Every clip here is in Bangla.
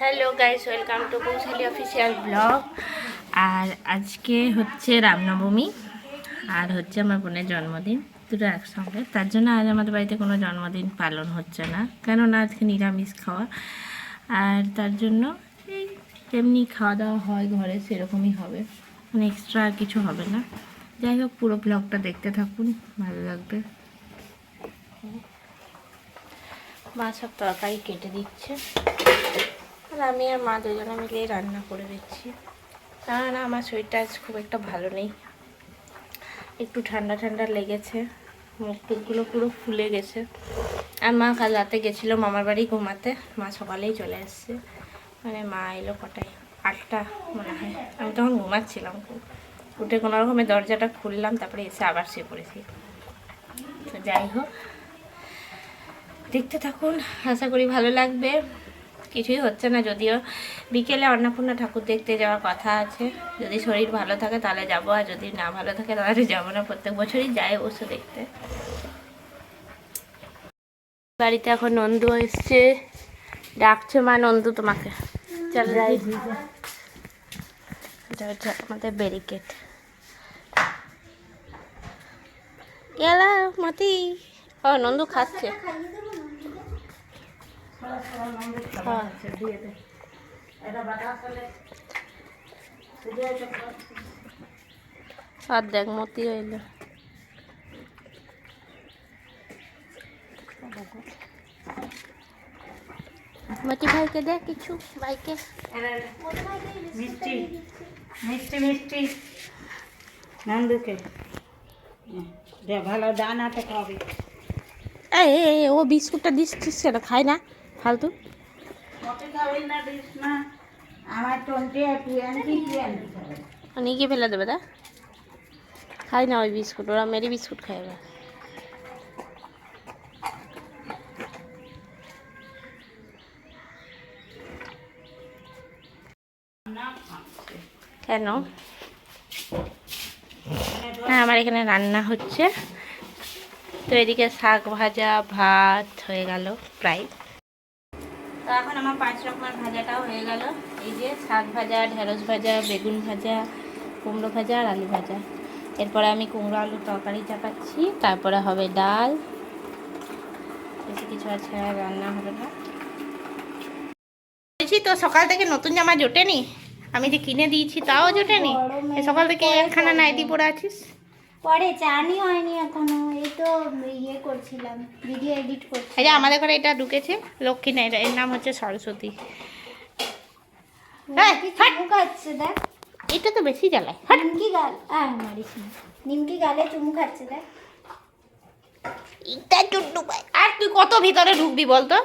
Hello guys, welcome to Kaushali official blog. আর আজকে হচ্ছে রামনবমী, আর হচ্ছে আমার বোনের জন্মদিন, দুটো একসঙ্গে। তার জন্য আজ আমাদের বাড়িতে কোনো জন্মদিন পালন হচ্ছে না, কেননা আজকে নিরামিষ খাওয়া। আর তার জন্য এই যেমনি খাওয়া দাওয়া হয় ঘরে, সেরকমই হবে। মানে এক্সট্রা আর কিছু হবে না। যাই হোক, পুরো ব্লগটা দেখতে থাকুন, ভালো লাগবে। মা সব তরকারি কেটে দিচ্ছে। আর আমি আর মা দুজনে মিলেই রান্না করে দিচ্ছি। কারণ আমার শরীরটা আজ খুব একটা ভালো নেই। একটু ঠান্ডা ঠান্ডা লেগেছে। মুখ টুকগুলো পুরো ফুলে গেছে। আর মা কাল রাতে গেছিল মামার বাড়ি ঘুমাতে। মা সকালেই চলে এসছে। মানে মা এলো কটায়? আটটা মনে হয়। আমি তখন ঘুমাচ্ছিলাম খুব। উঠে কোনো রকমের দরজাটা খুললাম, তারপরে এসে আবার শুয়ে পড়েছি। তো যাই হোক। দেখতে থাকুন। আশা করি ভালো লাগবে। কিছুই হচ্ছে না, যদিও বিকেলে অন্নপূর্ণা ঠাকুর দেখতে যাওয়ার কথা আছে। যদি শরীর ভালো থাকে তাহলে যাব, আর যদি না ভালো থাকে তাহলে যাব না। প্রত্যেক বছরই যাই অবশ্য দেখতে। বাড়িতে এখন নন্দু এসছে। ডাকছে মা নন্দু তোমাকে। চল যাই। আমাদের ব্যারিকেড গেলা মতি। ও, নন্দু খাচ্ছে। আর দেখ মতি হইল। মতি ভাইকে দেখ কিছু ভাইকে। মিষ্টি। মিষ্টি মিষ্টি। নন্দুকে। দে ভালো দানাতে খাবে এই ও বিস্কুটটা দিচ্ছিস সেটা খায় না? ফালতু? নিয়ে গিয়ে ফেলে দেবে দা খাই না ওই বিস্কুট ওরা মেরি বিস্কুট খায় ওরা কেন? হ্যাঁ আমার এখানে রান্না হচ্ছে। তো এদিকে শাক ভাজা ভাত হয়ে গেল প্রায়। তো এখন আমার পাঁচ রকমের ভাজাটাও হয়ে গেল। এই যে শাক ভাজা ঢেঁড়স ভাজা বেগুন ভাজা কুমড়ো ভাজা আর আলু ভাজা। এরপরে আমি কুমড়ো আলুর তরকারি চাপাচ্ছি তারপরে হবে ডাল। বেশি কিছু আছে রান্না হবে না। বলছি তো সকাল থেকে নতুন জামা জোটেনি? আমি যে কিনে দিয়েছি তাও জোটেনি? সকাল থেকে একখানা নাইটি পরে আছিস? পরে চানি হয়নি এখনও এই তো ইয়ে করছিলাম ভিডিও এডিট করছি এই যে আমাদের ঘরে এটা ঢুকেছে লক্ষ্মী না এর নাম হচ্ছে সরস্বতী। এই, নিমকি হাট। চুমু খাচ্ছে দেখ। এটা তো বেশি জ্বালায়। নিমকি গাল মারিস নিমকি গালে চুমু খাচ্ছে দেখ। এটা চুট্টু ভাই আর তুই কত ভিতরে ঢুকবি বলতো?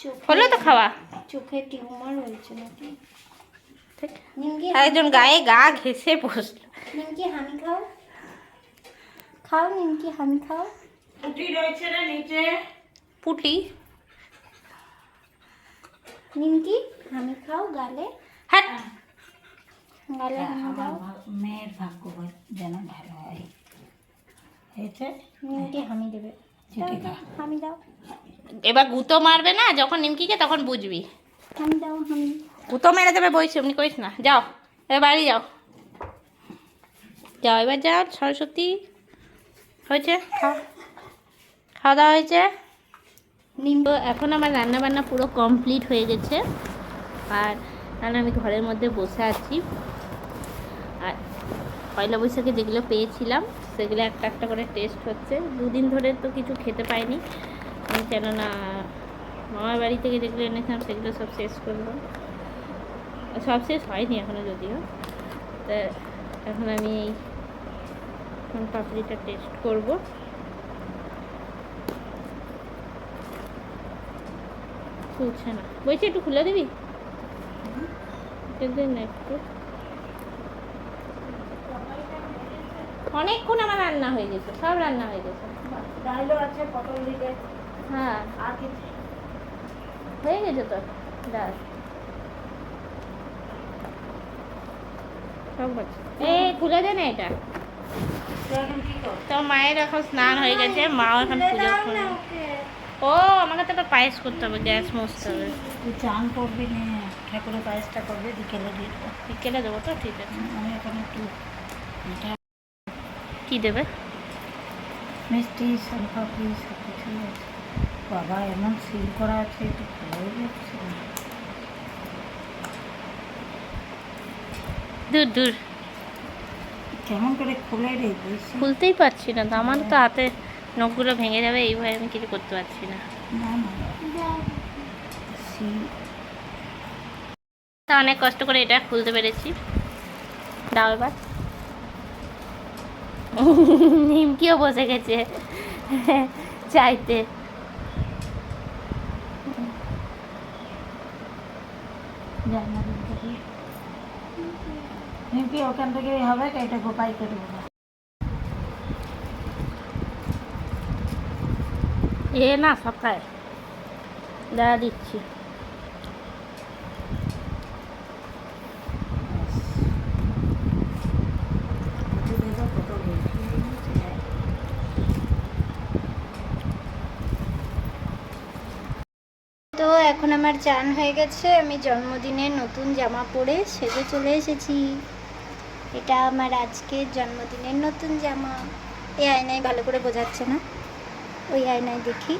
চোখে হলো তো খাওয়া। চোখে টিউমার হয়েছে নাকি? নিমকি একজন গায়ে গা ঘেসে বসল। নিমকি হামি খাও। খাও নিমকি হামি খাও। পুটি রয়েছে রে নিচে? পুটি। নিমকি হামি খাও গালে। হাট গালে হামি দাও। মেয়ের ভাগ্য যেন ভালো হয়। হয়েছে? নিমকি হামি দেবে। হামি দাও এবার গুতো মারবে না? যখন নিমকিকে তখন বুঝবি। হামি দাও হামি গুতো মেরে দেবে বইছে এমনি করিস না। যাও এবার বাড়ি যাও। যাও এবার যাও সরস্বতী। হয়েছে? খাও খাওয়া দাওয়া হয়েছে? তো এখন আমার রান্না বান্না পুরো কমপ্লিট হয়ে গেছে। আর কারণ আমি ঘরের মধ্যে বসে আছি। আর পয়লা বৈশাখে যেগুলো পেয়েছিলাম, সেগুলো একটা একটা করে টেস্ট হচ্ছে। দুদিন ধরে তো কিছু খেতে পাইনি। কেননা মামার বাড়ি থেকে যেগুলো এনেছিলাম, সেগুলো সব শেষ করব সব শেষ হয়নি এখনও যদিও। তা এখন আমি এই সোন পাপড়িটা টেস্ট করব। খুলছে না। বলছি একটু খুলে দিবি? একটু। অনেকক্ষণ আমার রান্না হয়ে গেছে সব রান্না হয়ে গেছে। ডাইলও আছে পটল দিকে হ্যাঁ। আর কিছু? হয়ে গেছে তো ডাল। সব হচ্ছে। এ খুলে দে না এটা। এখন তো মায়ের এখন স্নান হয়ে গেছে মাও এখন পুজো করে ও আমাকে তো আবার পায়েস করতে হবে গ্যাস মুছতে হবে। চান করবি না ঠাকুরের পায়েসটা করবে বিকেলে দিয়ে দেবো। বিকেলে দেবো তো ঠিক আছে। আমি এখন একটু কি দেবে? মিষ্টি সোনপাপড়ি সব আছে। বাবা এমন সিল করা আছে একটু ভালোই লাগছে দূর দূর। কেমন করে খুলে রে খুলতেই পারছি না তো আমার তো হাতে নখগুলো ভেঙে যাবে এই ভয়ে আমি কিছু করতে পারছি না। তা অনেক কষ্ট করে এটা খুলতে পেরেছি। দাও এবার। নিমকিও বসে গেছে। চাইতে। থেকে নিমকি ওখান থেকে হবে এটা গোপাই করে দেবো এ না সকায় দাঁড়া দিচ্ছি। তো এখন আমার চান হয়ে গেছে আমি জন্মদিনের নতুন জামা পরে সেজে চলে এসেছি। এটা আমার আজকের জন্মদিনের নতুন জামা। এই আয়নায় ভালো করে বোঝাচ্ছে না? ওই আয়নায় দেখি।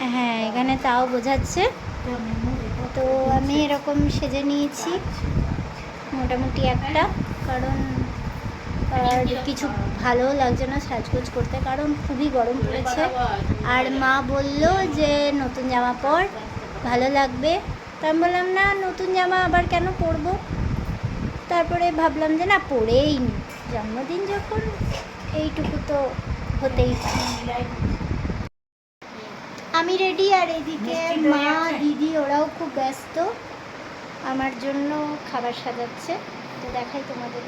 হ্যাঁ এখানে তাও বোঝাচ্ছে। তো আমি এরকম সেজে নিয়েছি। মোটামুটি একটা। কারণ, আর কিছু ভালো লাগছে না সাজগোজ করতে। কারণ খুবই গরম পড়েছে। আর মা বলল যে, নতুন জামা পর, ভালো লাগবে। তা আমি বললাম না নতুন জামা আবার কেন পরবো? তারপরে ভাবলাম যে না পরেই নি। জন্মদিন যখন এইটুকু তো হতেই আমি রেডি আর এদিকে মা দিদি ওরাও খুব ব্যস্ত। আমার জন্য খাবার সাজাচ্ছে। তো দেখাই তোমাদের।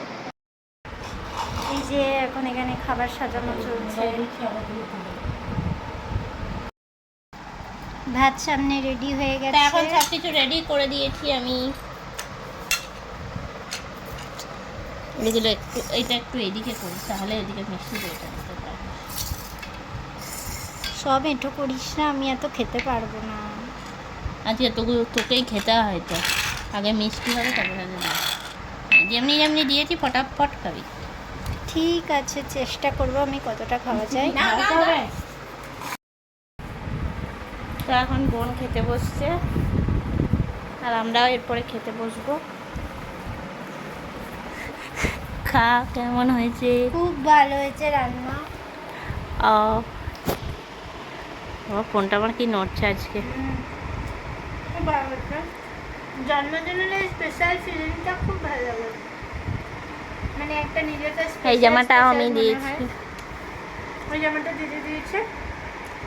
এই যে এখন এখানে খাবার সাজানো চলছে। ভাত সামনে রেডি হয়ে গেছে। এখন সব কিছু রেডি করে দিয়েছি আমি। এগুলো একটু এইটা একটু এদিকে করি তাহলে এদিকে মিষ্টি দইটা পারব। সব এঁটো করিস না আমি এত খেতে পারব না। আজকে তোকে তোকেই খেতে হয় তো। আগে মিষ্টি হবে তারপরে যেমনি যেমনি দিয়েছি ফটাফট খাবি। ঠিক আছে চেষ্টা করব আমি কতটা খাওয়া যায়? তো এখন বোন খেতে বসছে। আর আমরাও এরপরে খেতে বসবো। খা কেমন হয়েছে? খুব ভালো হয়েছে রান্না। ও আমার ফোনটা আমার কি নড়ছে আজকে? খুব ভালো জন্মদিনের স্পেশাল ফিলিংটা খুব ভালো লাগে। মানে একটা নিজেকে এই জামাটাও আমি দিয়েছি। ওই জামাটা দিদি দিয়েছে।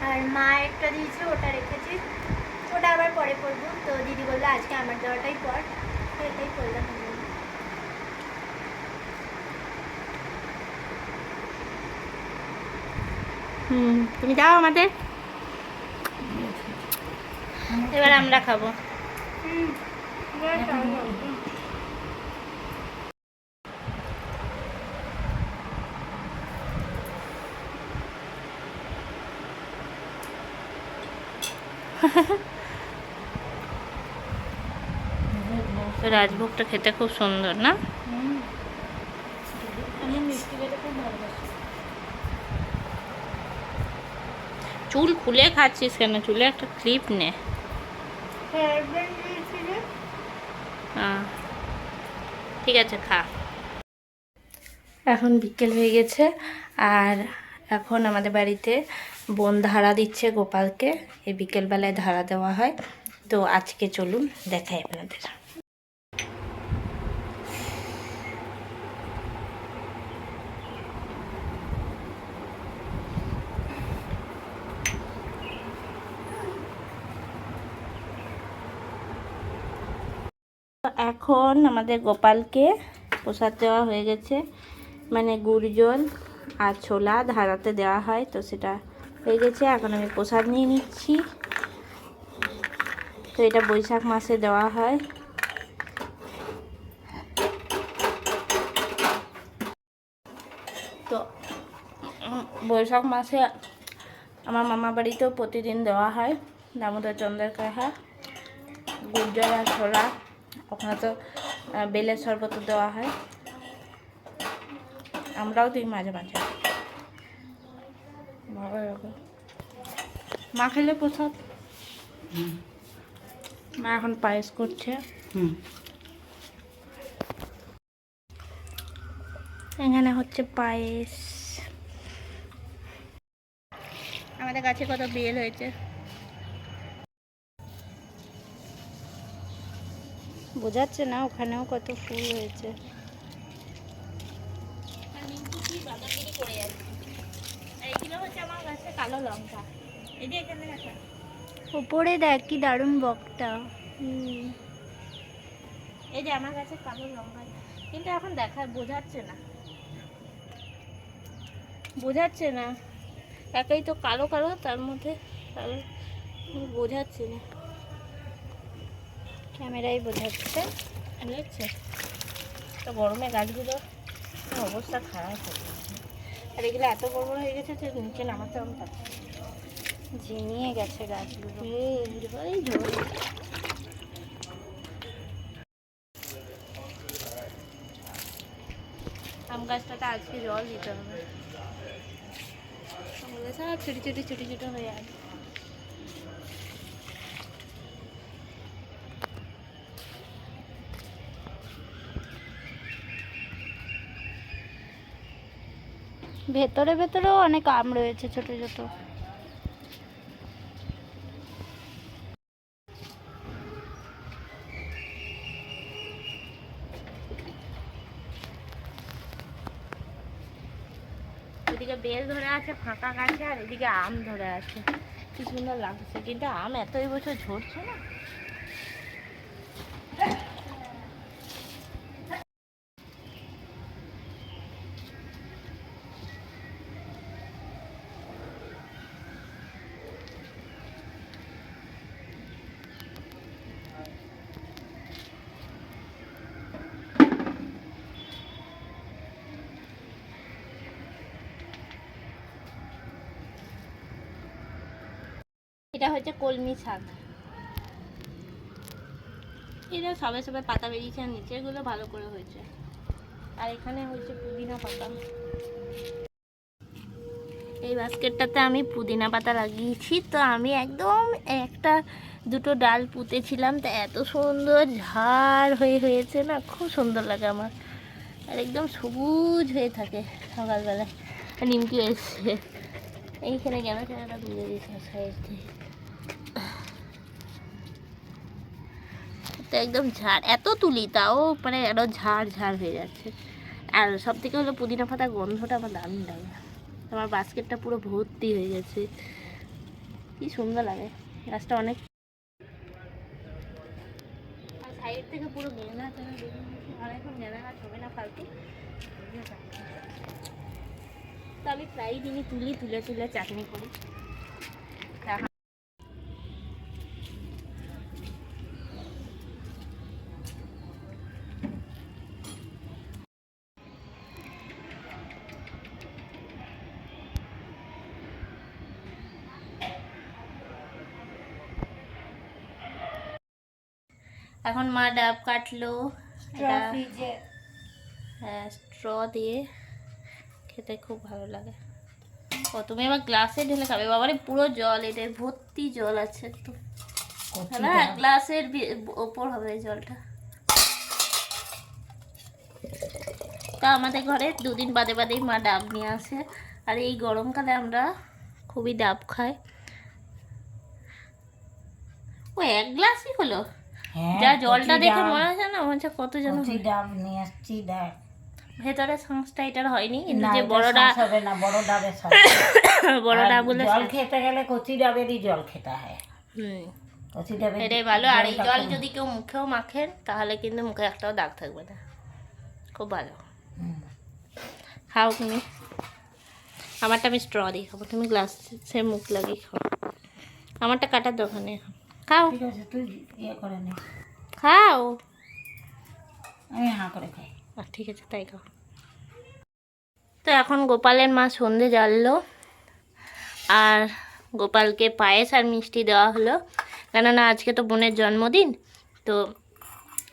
আর মা একটা দিয়েছে ওটা রেখেছি। ওটা আবার পরে পরবো তো দিদি বলল আজকে আমার দেওয়াটাই পর। এটাই করলাম হুম তুমি দাও আমাদের। এবার আমরা খাব। হুম, রাজভোগটা খেতে খুব সুন্দর না? চুল খুলে খাচ্ছিস কেন? চুলে একটা ক্লিপ নে। হেয়ার ব্যান্ড দিয়েছিল হ্যাঁ। ঠিক আছে খা। এখন বিকেল হয়ে গেছে আর এখন আমাদের বাড়িতে বোন ধারা দিচ্ছে গোপালকে। এই বিকেলবেলায় ধারা দেওয়া হয়। তো আজকে চলুন দেখাই আপনাদের। এখন আমাদের গোপালকে প্রসাদ দেওয়া হয়ে গেছে। মানে গুড় জল আর ছোলা ধারাতে দেওয়া হয়, তো সেটা হয়ে গেছে। এখন আমি প্রসাদ নিয়ে নিচ্ছি। তো এটা বৈশাখ মাসে দেওয়া হয়। তো বৈশাখ মাসে আমার মামা বাড়িতেও প্রতিদিন দেওয়া হয়। দামোদর চন্দ্রের কাহা গুর্জর আর ছোলা। ওখানে তো বেলের শরবত দেওয়া হয়। আমরাও দিই মাঝে মাঝে। মা খেলে প্রসাদ? মা এখন পায়েস করছে। এখানে হচ্ছে পায়েস। আমাদের গাছে কত বেল হয়েছে। বোঝাচ্ছে না ওখানেও কত ফুল হয়েছে। কালো লঙ্কা। এই যে এখানে রাখা। ওপরে দেখ কি দারুণ বকটা। এই যে আমার কাছে কালো লঙ্কা। কিন্তু এখন দেখা বোঝাচ্ছে না। বোঝাচ্ছে না। একাই তো কালো কালো তার মধ্যে কালো বোঝাচ্ছে না। ক্যামেরাই বোঝাচ্ছে। বুঝছে তো গরমে গাছগুলো অবস্থা খারাপ গেছে আর এগুলো এত বড় বড় হয়ে গেছে যে নিচে নামাতে হবে ঝিমিয়ে গেছে গাছগুলো। এই ঝোল আম গাছটাতে আজকে জল দিতে হবে। ছোটো ছোটো ছোটো ছোটো হয়ে আছে। ভেতরে ভেতরেও অনেক আম রয়েছে, ছোট ছোট। এদিকে বেল ধরে আছে, ফাঁকা আর এদিকে আম ধরে আছে। কি সুন্দর লাগছে, কিন্তু আম এতই বছর ঝরছে না। এটা হচ্ছে কলমি শাক। এটা সবে সবে পাতা বেরিয়েছে আর নিচেরগুলো ভালো করে হয়েছে। আর এখানে হচ্ছে পুদিনা পাতা। এই বাস্কেটটাতে আমি পুদিনা পাতা লাগিয়েছি। তো আমি একদম একটা দুটো ডাল পুঁতেছিলাম। তো এত সুন্দর ঝাড় হয়ে হয়েছে না, খুব সুন্দর লাগে আমার। আর একদম সবুজ হয়ে থাকে সকালবেলায়। নিমকি এসছে। এইখানে কেন কেনটা তুলে দিয়েছে? সাইড তো একদম ঝাড়, এত তুলি তাও মানে আরও ঝাড় ঝাড় হয়ে যাচ্ছে। আর সব থেকে হলো পুদিনা পাতা গন্ধটা আমার দারুণ লাগে। আমার বাস্কেটটা পুরো ভর্তি হয়ে গেছে। কি সুন্দর লাগে, গাছটা অনেক সাইড থেকে পুরো গাছ হবে না তো আমি প্রায় দিনই তুলি, তুলে তুলে চাটনি করি তা এখন মা ডাব কাটলো হ্যাঁ স্ট্র দিয়ে খেতে খুব ভালো লাগে। ও তুমি আবার গ্লাসে ঢেলে খাবে। বাবারে পুরো জল এটার ভর্তি জল আছে একদম না গ্লাসের ওপর হবে এই জলটা। তা আমাদের ঘরে দুদিন বাদে বাদেই মা ডাব নিয়ে আসে। আর এই গরমকালে আমরা খুবই ডাব খাই। ও এক গ্লাসই হলো? হ্যাঁ যা জলটা দেখে মনে হচ্ছে না মনে কত যেন ডাব নিয়ে আসছি দেখ। ভেতরে সংস্থা এটার হয়নি কিন্তু যে বড়টা শ্বাস হবে না বড় শ্বাস বড় আর ডাবগুলো জল খেতে গেলে কচি ডাবেরই জল খেতে হয়। হুম। কচি ডাবের এটাই ভালো আর এই জল যদি কেউ মুখেও মাখেন তাহলে কিন্তু মুখে একটাও দাগ থাকবে না। খুব ভালো। খাও তুমি। আমারটা আমি স্ট্র দিয়ে খাব তুমি গ্লাসে মুখ লাগিয়ে খাও। আমারটা কাটার দোকানে খাও। ঠিক আছে তুই ইয়ে করে নে। খাও। আমি হাঁ করে খাই। ঠিক আছে তাই খাও। তো এখন গোপালের মা সন্ধে জ্বাললো। আর গোপালকে পায়েস আর মিষ্টি দেওয়া হলো। কেননা আজকে তো বোনের জন্মদিন তো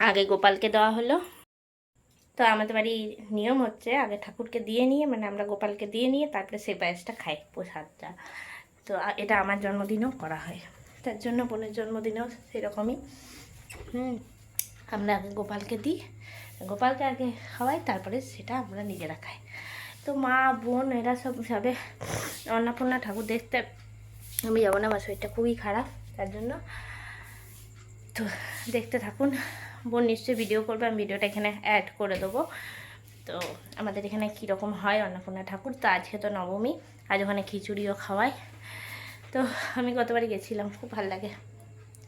আগে গোপালকে দেওয়া হলো। তো আমাদের বাড়ি নিয়ম হচ্ছে আগে ঠাকুরকে দিয়ে নিয়ে মানে আমরা গোপালকে দিয়ে নিয়ে তারপরে সেই পায়েসটা খাই প্রসাদটা। তো এটা আমার জন্মদিনেও করা হয়। তার জন্য বোনের জন্মদিনেও সেরকমই। হুম, আমরা আগে গোপালকে দিই। গোপালকে আগে খাওয়াই, তারপরে সেটা আমরা নিজেরা খাই। তো মা, বোন, এরা সব যাবে অন্নপূর্ণা ঠাকুর দেখতে আমি যাব না, আমার শরীরটা খুবই খারাপ, তার জন্য তো দেখতে থাকুন। বোন নিশ্চয়ই ভিডিও করবে, আমি ভিডিওটা এখানে অ্যাড করে দেবো। তো আমাদের এখানে কীরকম হয় অন্নপূর্ণা ঠাকুর? তো আজকে তো নবমী, আজ ওখানে খিচুড়িও খাওয়ায়। তো আমি গতবারই গেছিলাম, খুব ভালো লাগে।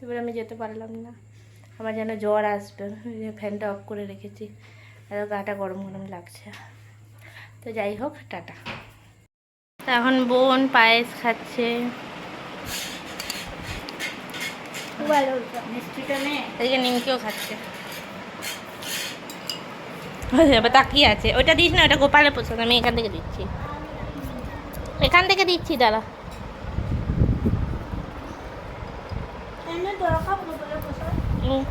এবার আমি যেতে পারলাম না। আমার যেন জ্বর আসবে ফ্যানটা অফ করে রেখেছি। আর গাটা গরম গরম লাগছে। তো যাই হোক, টাটা। এখন বোন পায়েস খাচ্ছে। খাচ্ছে। এবার তাকিয়ে আছে। ওটা দিস না ওটা গোপালের পছন্দ, আমি এখান থেকে দিচ্ছি। এখান থেকে দিচ্ছি, দাঁড়া।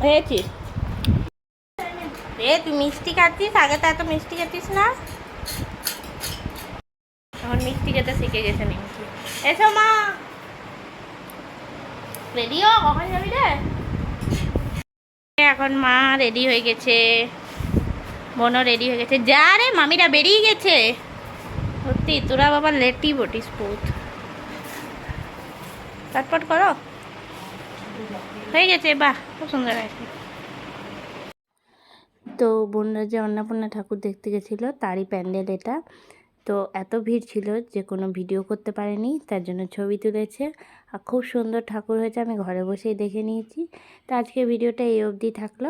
খেয়েছিস? তুই মিষ্টি খাচ্ছিস? আগে তো এত মিষ্টি খেতিস না? এখন মিষ্টি খেতে শিখে গেছে নিমকি এসো মা। রেডিও কখন যাবি রে? এখন মা রেডি হয়ে গেছে। বোনও রেডি হয়ে গেছে। যা রে, মামিরা বেরিয়ে গেছে। সত্যি, তোরা বাবা লেটি বটিস পুত। চটপট করো। হয়ে গেছে, বাহ, খুব সুন্দর আছে তো বোনরা যে অন্নপূর্ণা ঠাকুর দেখতে গেছিল, তারই প্যান্ডেল এটা। তো এত ভিড় ছিল যে কোনো ভিডিও করতে পারেনি, তার জন্য ছবি তুলেছে। আর খুব সুন্দর ঠাকুর হয়েছে, আমি ঘরে বসেই দেখে নিয়েছি। তো আজকে ভিডিওটা এই অবধি থাকল।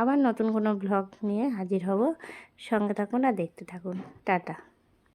আবার নতুন কোনো ব্লগ নিয়ে হাজির হব। সঙ্গে থাকুন আর দেখতে থাকুন। টাটা।